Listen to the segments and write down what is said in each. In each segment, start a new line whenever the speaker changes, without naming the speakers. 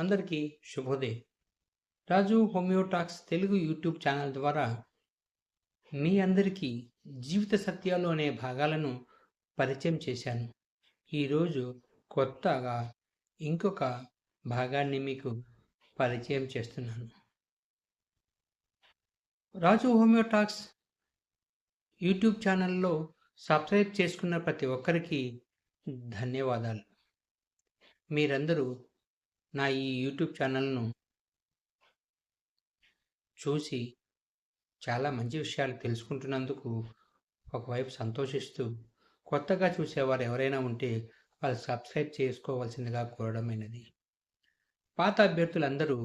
అందరికీ శుభోదయం. Raju homeo talks Telugu YouTube channel ద్వారా మీ అందరికీ జీవిత సత్యాలు అనే భాగాలను పరిచయం చేశాను. ఈరోజు కొత్తగా ఇంకొక భాగాన్ని మీకు పరిచయం చేస్తున్నాను. రాజు హోమియోటాక్స్ యూట్యూబ్ ఛానల్లో సబ్స్క్రైబ్ చేసుకున్న ప్రతి ఒక్కరికి ధన్యవాదాలు. మీరందరూ నా ఈ యూట్యూబ్ ఛానల్ను చూసి చాలా మంచి విషయాలు తెలుసుకుంటున్నందుకు ఒకవైపు సంతోషిస్తూ కొత్తగా చూసేవారు ఎవరైనా ఉంటే వాళ్ళు సబ్స్క్రైబ్ చేసుకోవాల్సిందిగా కోరడమైనది. పాత అభ్యర్థులందరూ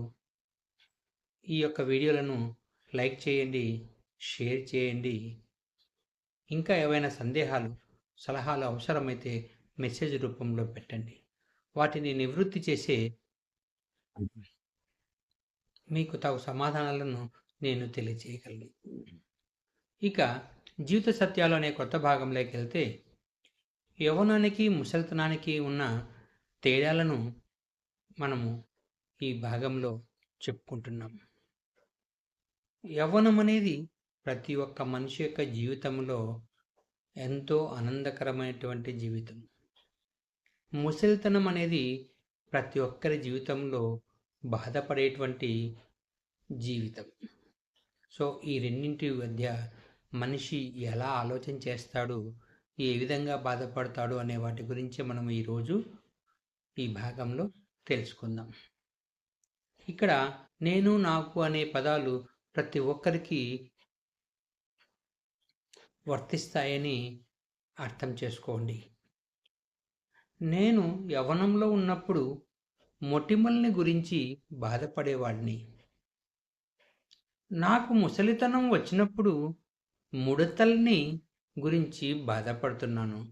ఈ యొక్క వీడియోలను లైక్ చేయండి షేర్ చేయండి. ఇంకా ఏవైనా సందేహాలు సలహాలు అవసరమైతే మెసేజ్ రూపంలో పెట్టండి. వాటిని నివృత్తి చేసే మీకు తగు సమాధానాలను నేను తెలియచేయగలను. ఇక జీవిత సత్యాలు అనే కొత్త భాగంలోకి వెళ్తే యవనానికి ముసలితనానికి ఉన్న తేడాలను మనము ఈ భాగంలో చెప్పుకుంటున్నాం. యవ్వనం అనేది ప్రతి ఒక్క మనిషి యొక్క జీవితంలో ఎంతో ఆనందకరమైనటువంటి జీవితం. ముసలితనం అనేది ప్రతి ఒక్కరి జీవితంలో బాధపడేటువంటి జీవితం. సో ఈ రెండింటి మధ్య మనిషి ఎలా ఆలోచన చేస్తాడు ఏ విధంగా బాధపడతాడు అనే వాటి గురించి మనం ఈరోజు ఈ భాగంలో తెలుసుకుందాం. ఇక్కడ నేను నాకు అనే పదాలు ప్రతి ఒక్కరికి వర్తిస్తాయని అర్థం చేసుకోండి. నేను యవనంలో ఉన్నప్పుడు మొటిమల్ని గురించి బాధపడేవాడిని. నాకు ముసలితనం వచ్చినప్పుడు ముడతల్ని గురించి బాధపడుతున్నాను.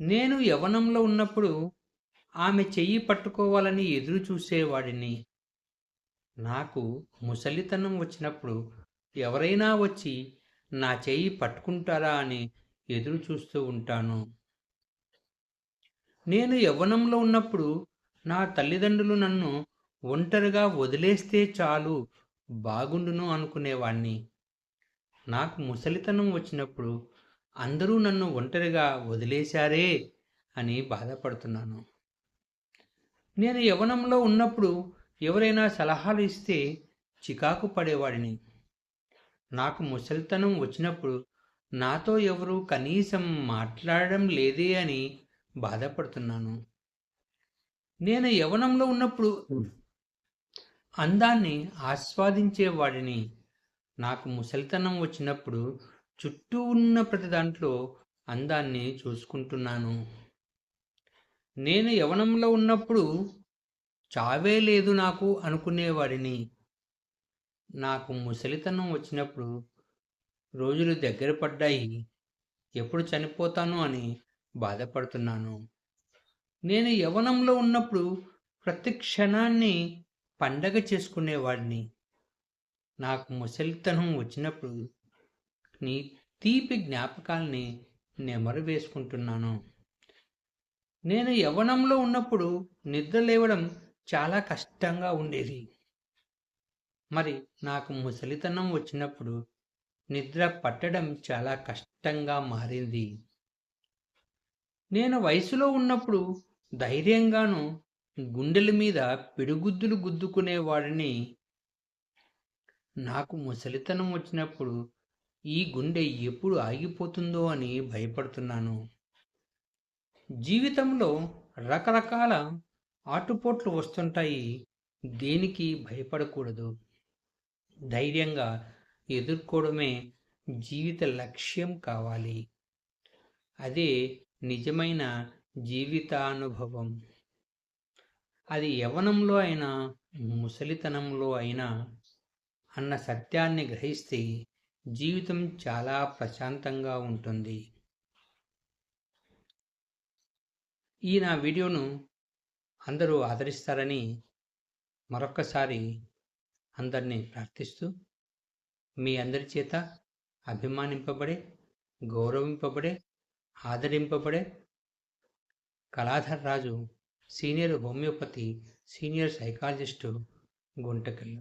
నేను యవనంలో ఉన్నప్పుడు ఆమె చెయ్యి పట్టుకోవాలని ఎదురు చూసేవాడిని. నాకు ముసలితనం వచ్చినప్పుడు ఎవరైనా వచ్చి నా చెయ్యి పట్టుకుంటారా అని ఎదురు చూస్తూ ఉంటాను. నేను యవ్వనంలో ఉన్నప్పుడు నా తల్లిదండ్రులు నన్ను ఒంటరిగా వదిలేస్తే చాలు బాగుండును అనుకునేవాణ్ణి. నాకు ముసలితనం వచ్చినప్పుడు అందరూ నన్ను ఒంటరిగా వదిలేశారే అని బాధపడుతున్నాను. నేను యవనంలో ఉన్నప్పుడు ఎవరైనా సలహాలు ఇస్తే చికాకు పడేవాడిని. నాకు ముసలితనం వచ్చినప్పుడు నాతో ఎవరు కనీసం మాట్లాడడం లేదే అని బాధపడుతున్నాను. నేను యవనంలో ఉన్నప్పుడు అందాన్ని ఆస్వాదించేవాడిని నాకు ముసలితనం వచ్చినప్పుడు చుట్టూ ఉన్న ప్రతి దాంట్లో అందాన్ని చూసుకుంటున్నాను. నేను యవనంలో ఉన్నప్పుడు చావే లేదు నాకు అనుకునేవాడిని నాకు ముసలితనం వచ్చినప్పుడు రోజులు దగ్గర పడ్డాయి. ఎప్పుడు చనిపోతాను అని బాధపడుతున్నాను. నేను యవనంలో ఉన్నప్పుడు ప్రతి క్షణాన్ని పండగ చేసుకునేవాడిని. నాకు ముసలితనం వచ్చినప్పుడు నీ తీపి జ్ఞాపకాల్ని నెమరు వేసుకుంటున్నాను. నేను యవనంలో ఉన్నప్పుడు నిద్ర లేవడం చాలా కష్టంగా ఉండేది. మరి నాకు ముసలితనం వచ్చినప్పుడు నిద్ర పట్టడం చాలా కష్టంగా మారింది. నేను వయసులో ఉన్నప్పుడు ధైర్యంగాను గుండెల మీద పిడుగుద్దులు గుద్దుకునేవాడిని నాకు ముసలితనం వచ్చినప్పుడు ఈ గుండె ఎప్పుడు ఆగిపోతుందో అని భయపడుతున్నాను. జీవితంలో రకరకాల ఆటుపోట్లు వస్తుంటాయి. దేనికి భయపడకూడదు. ధైర్యంగా ఎదుర్కోవడమే జీవిత లక్ష్యం కావాలి. అదే నిజమైన జీవితానుభవం. అది యవనంలో అయినా ముసలితనంలో అయినా అన్న సత్యాన్ని గ్రహిస్తే జీవితం చాలా ప్రశాంతంగా ఉంటుంది. ఈ నా వీడియోను అందరూ ఆదరిస్తారని మరొక్కసారి అందరినీ ప్రార్థిస్తూ మీ అందరి చేత అభిమానింపబడే గౌరవింపబడే ఆదరింపబడే Kaladhar Raju senior homeopathy senior psychologist Guntakal